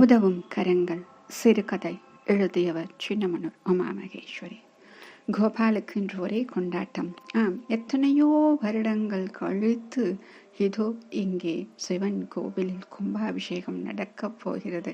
உதவும் கரங்கள் சிறுகதை எழுதியவர் சின்னமனூர் உமா மகேஸ்வரி கோபாலுக்கு இன்று ஒரே கொண்டாட்டம். ஆம் எத்தனையோ வருடங்கள் கழித்து இதோ இங்கே சிவன் கோவிலில் கும்பாபிஷேகம் நடக்கப் போகிறது.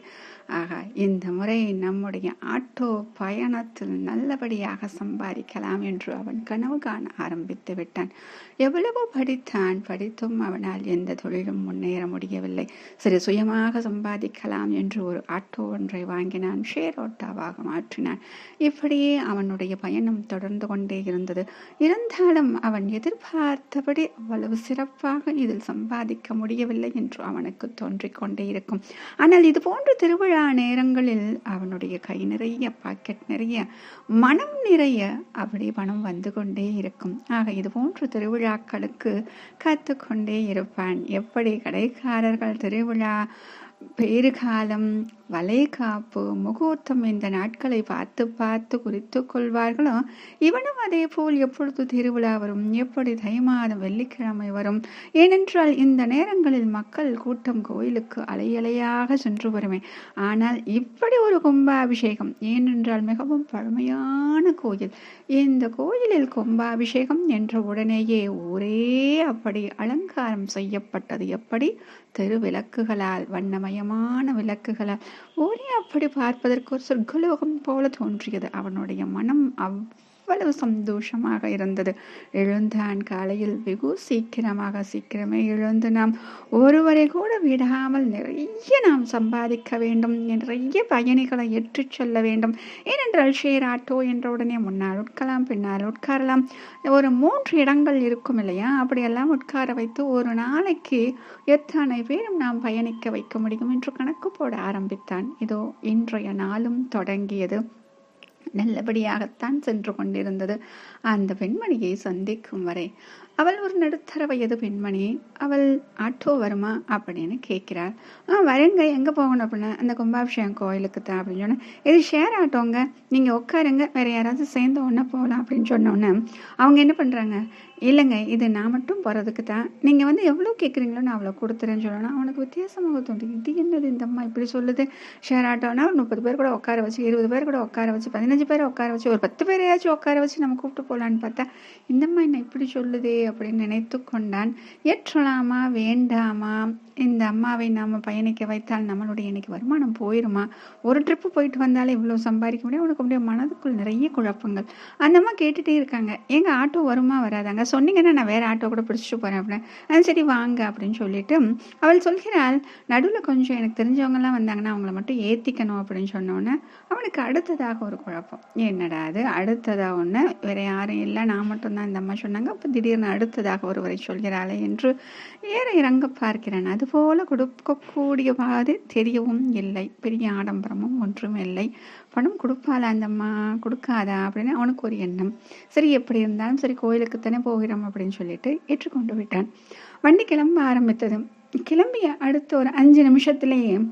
ஆகா இந்த முறை நம்முடைய ஆட்டோ பயணத்தில் நல்லபடியாக சம்பாதிக்கலாம் என்று அவன் கனவு காண ஆரம்பித்து விட்டான். எவ்வளவோ படித்தான் படித்தும் அவனால் எந்த தொழிலும் முன்னேற முடியவில்லை. சரி சுயமாக சம்பாதிக்கலாம் என்று ஒரு ஆட்டோ ஒன்றை வாங்கினான். ஷேர் ஆட்டோவாக மாற்றினான். இப்படியே அவனுடைய பயணம் தொடர்ந்து கொண்டே இருந்தது. இருந்தாலும் அவன் எதிர்பார்த்தபடி அவ்வளவு சிறப்பாக இதில் சம்பாதிக்க முடியவில்லை என்று அவனுக்கு தோன்றிக் கொண்டே இருக்கும். ஆனால் இது போன்ற திருவிழா நேரங்களில் அவனுடைய கை நிறைய பாக்கெட் நிறைய மனம் நிறைய அப்படி பணம் வந்து கொண்டே இருக்கும். ஆக இது போன்ற திருவிழாக்களுக்கு கற்றுக்கொண்டே இருப்பான். எப்படி கடைக்காரர்கள் திருவிழா பேறுகாலம் வளைகாப்பு முகூர்த்தம் இந்த நாட்களை பார்த்து பார்த்து குறித்து கொள்வார்களோ? இவனும் அதே போல் எப்பொழுது திருவிழா வரும்? எப்படி தை மாதம் வெள்ளிக்கிழமை வரும்? ஏனென்றால் இந்த நேரங்களில் மக்கள் கூட்டம் கோயிலுக்கு அலையலையாக சென்று வருமே. ஆனால் இப்படி ஒரு கும்பாபிஷேகம் ஏனென்றால் மிகவும் பழமையான கோயில். இந்த கோயிலில் கும்பாபிஷேகம் என்ற உடனேயே ஊரே அப்படி அலங்காரம் செய்யப்பட்டது. எப்படி? தெருவிளக்குகளால் வண்ணம் மயமான விளக்குகளை ஒரே அப்படி பார்ப்பதற்கு ஒரு சொர்க்கலோகம் போல தோன்றியது. அவனுடைய மனம் அவ் அவ்வளவு சந்தோஷமாக இருந்தது. எழுந்தான் காலையில் வெகு சீக்கிரமாக சீக்கிரமே எழுந்து நாம் ஒருவரை கூட விடாமல் நிறைய நாம் சம்பாதிக்க வேண்டும் நிறைய பயணிகளை ஏற்றுச் செல்ல வேண்டும். ஏனென்றால் ஷேர் ஆட்டோ என்ற உடனே முன்னால் உட்கலாம் பின்னால் உட்காரலாம். ஒரு மூன்று இடங்கள் இருக்கும் இல்லையா? அப்படியெல்லாம் உட்கார வைத்து ஒரு நாளைக்கு எத்தனை பேரும் நாம் பயணிக்க வைக்க முடியும்? என்று கணக்கு போட ஆரம்பித்தான். இதோ இன்றைய நாளும் தொடங்கியது. நல்லபடியாகத்தான் சென்று கொண்டிருந்தது. அந்த பெண்மணியை சந்திக்கும் வரை அவள் ஒரு நடுத்தர வயது பெண்மணி. அவள் ஆட்டோ வருமா? அப்படின்னு கேட்கிறாள். ஆ வரேங்க. எங்கே போகணும் அப்படின்னா அந்த கும்பாபிஷேகம் கோயிலுக்கு தான் அப்படின்னு சொன்னேன் இது ஷேர் ஆட்டோங்க. நீங்கள் உட்காருங்க. வேற யாராவது சேர்ந்து ஒன்றா போகலாம் அப்படின்னு சொன்னோன்னே அவங்க என்ன பண்ணுறாங்க இல்லைங்க. இது நான் மட்டும் போகிறதுக்கு தான். நீங்கள் வந்து எவ்வளோ கேட்குறீங்களோ நான் அவ்வளோ கொடுத்துறேன்னு சொல்லணும். அவனுக்கு வித்தியாசமாக தோணும் இது என்னது இந்த அம்மா இப்படி சொல்லுது? ஷேர் ஆட்டோனா ஒரு முப்பது பேர் கூட உட்கார வச்சு இருபது பேர் கூட உட்கார வச்சு பதினஞ்சு பேரை உட்கார வச்சு ஒரு பத்து பேரையாச்சும் உட்கார வச்சு நம்ம கூப்பிட்டு போகலான்னு பார்த்தா இந்தம்மா என்ன இப்படி சொல்லுதே? அப்படின்னு நினைத்து கொண்டான். ஏற்றலாமா வேண்டாமா? இந்த அம்மாவை நாம் பயணிக்க வைத்தால் நம்மளுடைய இன்னைக்கு வருமானம் போயிருமா? ஒரு ட்ரிப்பு போயிட்டு வந்தாலே இவ்வளோ சம்பாதிக்க முடியும்? அவனுக்கு அப்படியே மனதுக்குள் நிறைய குழப்பங்கள். அந்த அம்மா கேட்டுகிட்டே இருக்காங்க. எங்கள் ஆட்டோ வருமா வராதாங்க? சொன்னீங்கன்னா நான் வேறு ஆட்டோ கூட பிடிச்சிட்டு போகிறேன் அப்படின்னு. சரி வாங்க அப்படின்னு சொல்லிட்டு அவள் சொல்கிறாள் நடுவில் கொஞ்சம் எனக்கு தெரிஞ்சவங்கலாம் வந்தாங்கன்னா அவங்கள மட்டும் ஏற்றிக்கணும் அப்படின்னு சொன்னோன்னே அவனுக்கு அடுத்ததாக ஒரு குழப்பம். என்னடா அது அடுத்ததாக ஒன்று வேற யாரும் இல்லை. நான் மட்டும்தான் இந்த அம்மா சொன்னாங்க. அப்போ திடீர்னு அடுத்ததாக ஒருவரை சொல்கிறாளே என்று ஏற இறங்க பார்க்கிறான். அதுபோல கொடுக்கக்கூடிய மாதிரி தெரியவும் இல்லை. பெரிய ஆடம்பரமும் ஒன்றும் இல்லை. பணம் கொடுப்பாளா அந்தம்மா? கொடுக்காதா? அப்படின்னு அவனுக்கு ஒரு எண்ணம். சரி எப்படி இருந்தாலும் சரி கோயிலுக்குத்தானே போகிறோம் அப்படின்னு சொல்லிட்டு ஏற்றுக்கொண்டு விட்டான். வண்டி கிளம்ப ஆரம்பித்தது. கிளம்பிய அடுத்த ஒரு அஞ்சு நிமிஷத்துலேயே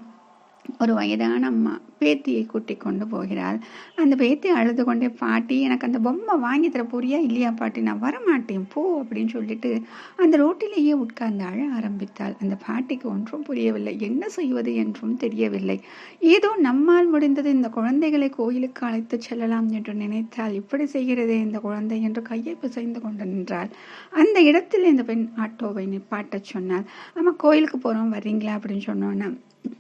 ஒரு வயதான அம்மா பேத்தியை கூட்டி கொண்டு போகிறாள். அந்த பேத்தி அழுது கொண்டே பாட்டி எனக்கு அந்த பொம்மை வாங்கி தர போறியா இல்லையா பாட்டி? நான் வரமாட்டேன். போ அப்படின்னு சொல்லிட்டு அந்த ரோட்டிலேயே உட்கார்ந்து அழ ஆரம்பித்தாள். அந்த பாட்டிக்கு ஒன்றும் புரியவில்லை. என்ன செய்வது என்றும் தெரியவில்லை. ஏதோ நம்மால் முடிந்தது இந்த குழந்தைகளை கோயிலுக்கு அழைத்து செல்லலாம் என்று நினைத்தால் இப்படி செய்கிறதே இந்த குழந்தை என்று கையை பிசைந்து கொண்டு நின்றாள். அந்த இடத்தில் இந்த பெண் ஆட்டோவை நிப்பாட்டச் சொன்னாள். ஆமா கோயிலுக்கு போகிறோம் வர்றீங்களா? அப்படின்னு சொன்னோன்னா.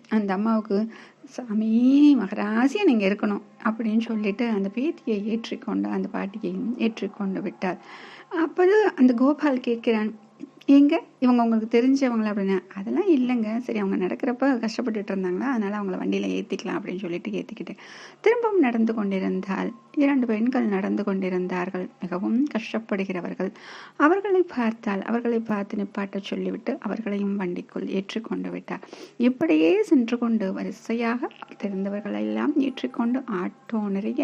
அந்த அம்மாவுக்கு சாமி மகராசியா நீங்கள் இருக்கணும் அப்படின்னு சொல்லிட்டு அந்த பேத்தியை ஏற்றிக்கொண்டு அந்த பாட்டியையும் ஏற்றிக்கொண்டு விட்டார். அப்போது அந்த கோபால் கேட்கிறான் எங்கே? இவங்க உங்களுக்கு தெரிஞ்சவங்களா அப்படின்னா அதெல்லாம் இல்லைங்க. சரி அவங்க நடக்கிறப்ப கஷ்டப்பட்டுட்டு இருந்தாங்களா அதனால அவங்கள வண்டியில் ஏற்றிக்கலாம் அப்படின்னு சொல்லிட்டு ஏற்றிக்கிட்டு திரும்பவும் நடந்து கொண்டிருந்தால் இரண்டு பெண்கள் நடந்து கொண்டிருந்தார்கள். மிகவும் கஷ்டப்படுகிறவர்கள். அவர்களை பார்த்தால் அவர்களை பார்த்து நிப்பாட்ட சொல்லிவிட்டு அவர்களையும் வண்டிக்குள் ஏற்றிக்கொண்டு விட்டார். இப்படியே சென்று கொண்டு வரிசையாக தெரிந்தவர்களெல்லாம் ஏற்றிக்கொண்டு ஆட்டோ நிறைய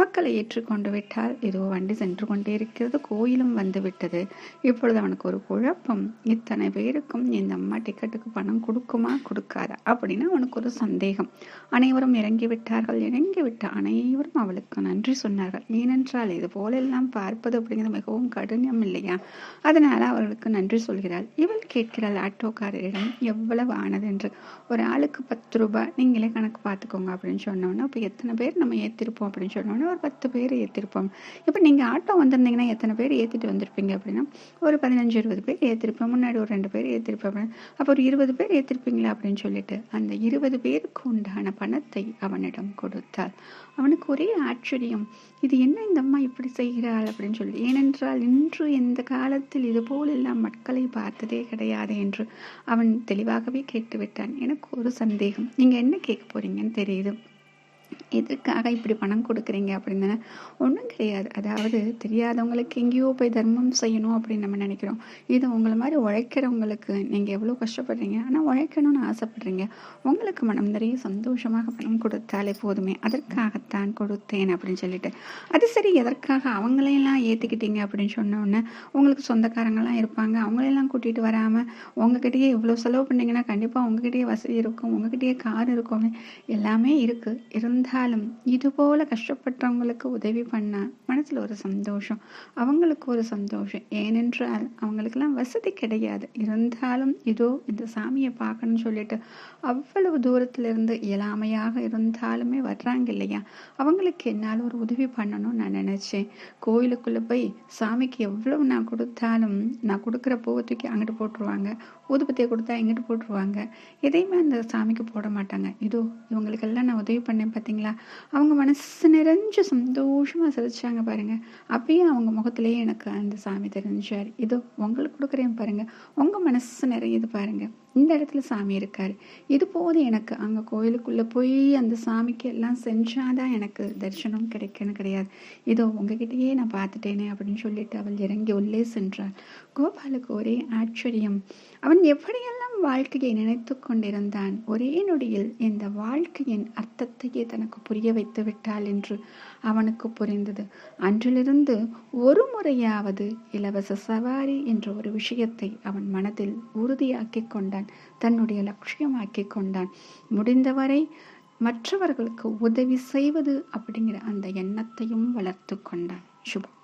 மக்களை ஏற்றிக்கொண்டு விட்டால் ஏதோ வண்டி சென்று கொண்டே இருக்கிறது. கோயிலும் வந்து விட்டது. இப்பொழுது அவனுக்கு ஒரு குழப்பம். இத்தனை பேருக்கும் இந்த அம்மா டிக்கெட்டுக்கு பணம் கொடுக்குமா? கொடுக்காதா? அப்படின்னு அவனுக்கு ஒரு சந்தேகம். அனைவரும் இறங்கி விட்டார்கள். இறங்கி விட்ட அனைவரும் அவளுக்கு நன்றி சொன்னார்கள். ஏனென்றால் இது போலெல்லாம் பார்ப்பது அப்படிங்கிறது மிகவும் கடினம் இல்லையா? அதனால அவர்களுக்கு நன்றி சொல்கிறாள். இவள் கேட்கிறாள் ஆட்டோக்காரரிடம் எவ்வளவு ஆனது என்று? ஒரு ஆளுக்கு பத்து ரூபாய். நீங்களே கணக்கு பார்த்துக்கோங்க அப்படின்னு சொன்னோன்னா இப்போ எத்தனை பேர் நம்ம ஏற்றிருப்போம் அப்படின்னு சொன்னோன்னா ஒரு பத்து பேர் ஏற்றிருப்போம் இப்போ நீங்கள் ஆட்டோ வந்திருந்தீங்கன்னா எத்தனை பேர் ஏற்றிட்டு வந்திருப்பீங்க அப்படின்னா ஒரு பதினஞ்சு இருபது பேர் ஏற்றிருப்போம் முன்னாடி ஒரு ரெண்டு பேர் ஏற்றிருப்பேன் அப்போ ஒரு இருபது பேர் ஏற்றிருப்பீங்களா அப்படின்னு சொல்லிட்டு அந்த இருபது பேருக்கு உண்டான பணத்தை அவனிடம் கொடுத்தாள். அவனுக்கு ஒரே ஆச்சரியம். இது என்ன இந்த அம்மா இப்படி செய்கிறாள் அப்படின்னு சொல்லி. ஏனென்றால் இன்று இந்த காலத்தில் இது எல்லாம் மக்களை பார்த்ததே கிடையாது என்று அவன் தெளிவாகவே கேட்டுவிட்டான். எனக்கு ஒரு சந்தேகம். நீங்கள் என்ன கேட்க போறீங்கன்னு தெரியுது. எதுக்காக இப்படி பணம் கொடுக்குறீங்க அப்படின்னு ஒன்றும் கிடையாது. அதாவது தெரியாதவங்களுக்கு எங்கேயோ போய் தர்மம் செய்யணும் அப்படின்னு நம்ம நினைக்கிறோம். இது உங்களை மாதிரி உழைக்கிறவங்களுக்கு நீங்கள் எவ்வளோ கஷ்டப்படுறீங்க? ஆனால் உழைக்கணும்னு ஆசைப்படுறீங்க. உங்களுக்கு மனம் நிறைய சந்தோஷமாக பணம் கொடுத்தாலே போதுமே. அதற்காகத்தான் கொடுத்தேன் அப்படின்னு சொல்லிட்டு. அது சரி எதற்காக அவங்களையெல்லாம் ஏற்றுக்கிட்டீங்க அப்படின்னு சொன்னோடனே உங்களுக்கு சொந்தக்காரங்களாம் இருப்பாங்க. அவங்களையெல்லாம் கூட்டிகிட்டு வராமல் உங்ககிட்டயே இவ்வளோ செலவு பண்ணீங்கன்னா கண்டிப்பாக உங்ககிட்டயே வசதி இருக்கும் உங்ககிட்டயே கார் இருக்கும். எல்லாமே இருக்குது இருந்தால் இருந்தாலும் இது போல கஷ்டப்பட்டவங்களுக்கு உதவி பண்ண மனசில் ஒரு சந்தோஷம். அவங்களுக்கு ஒரு சந்தோஷம். ஏனென்றால் அவங்களுக்கெல்லாம் வசதி கிடையாது. இருந்தாலும் இதோ இந்த சாமியை பார்க்கணும்னு சொல்லிட்டு அவ்வளவு தூரத்திலிருந்து இயலாமையாக இருந்தாலுமே வர்றாங்க இல்லையா? அவங்களுக்கு என்னால் ஒரு உதவி பண்ணணும்னு நான் நினச்சேன். கோயிலுக்குள்ளே போய் சாமிக்கு எவ்வளவு நான் கொடுத்தாலும் நான் கொடுக்குற பூவை தூக்கி அங்கிட்டு போட்டுருவாங்க. ஊதுபத்தியை கொடுத்தா இங்கிட்டு போட்டுருவாங்க. எதையுமே அந்த சாமிக்கு போட மாட்டாங்க. இதோ இவங்களுக்கெல்லாம் நான் உதவி பண்ணேன் பார்த்தீங்களா அவங்க மனசு நிறைஞ்ச சந்தோஷமாக சிரிச்சாங்க பாருங்க. அப்பயும் அவங்க முகத்திலேயே எனக்கு அந்த சாமி தெரிஞ்சார். இதோ உங்களுக்கு கொடுக்குறேன் பாருங்க. உங்கள் மனசு நிறையுது பாருங்க. இந்த இடத்துல சாமி இருக்கார். இது போதும் எனக்கு. அங்கே கோயிலுக்குள்ளே போய் அந்த சாமிக்கு எல்லாம் செஞ்சாதான் எனக்கு தரிசனம் கிடைக்கணும் கிடையாது. இதோ உங்ககிட்டயே நான் பார்த்துட்டேனே அப்படின்னு சொல்லிட்டு அவள் இறங்கி உள்ளே சென்றாள். கோபாலுக்கு ஒரே ஆச்சரியம். அவன் எப்படியெல்லாம் வாழ்க்கையை நினைத்து கொண்டிருந்தான். ஒரே நொடியில் இந்த வாழ்க்கையின் அர்த்தத்தையே தனக்கு புரிய வைத்து விட்டாள் என்று அவனுக்கு புரிந்தது. அன்றிலிருந்து ஒரு முறையாவது இலவச சவாரி என்ற ஒரு விஷயத்தை அவன் மனதில் உறுதியாக்கி கொண்டான். தன்னுடைய லட்சியமாக்கி கொண்டான். முடிந்தவரை மற்றவர்களுக்கு உதவி செய்வது அப்படிங்கிற அந்த எண்ணத்தையும் வளர்த்து கொண்டான். சுபம்.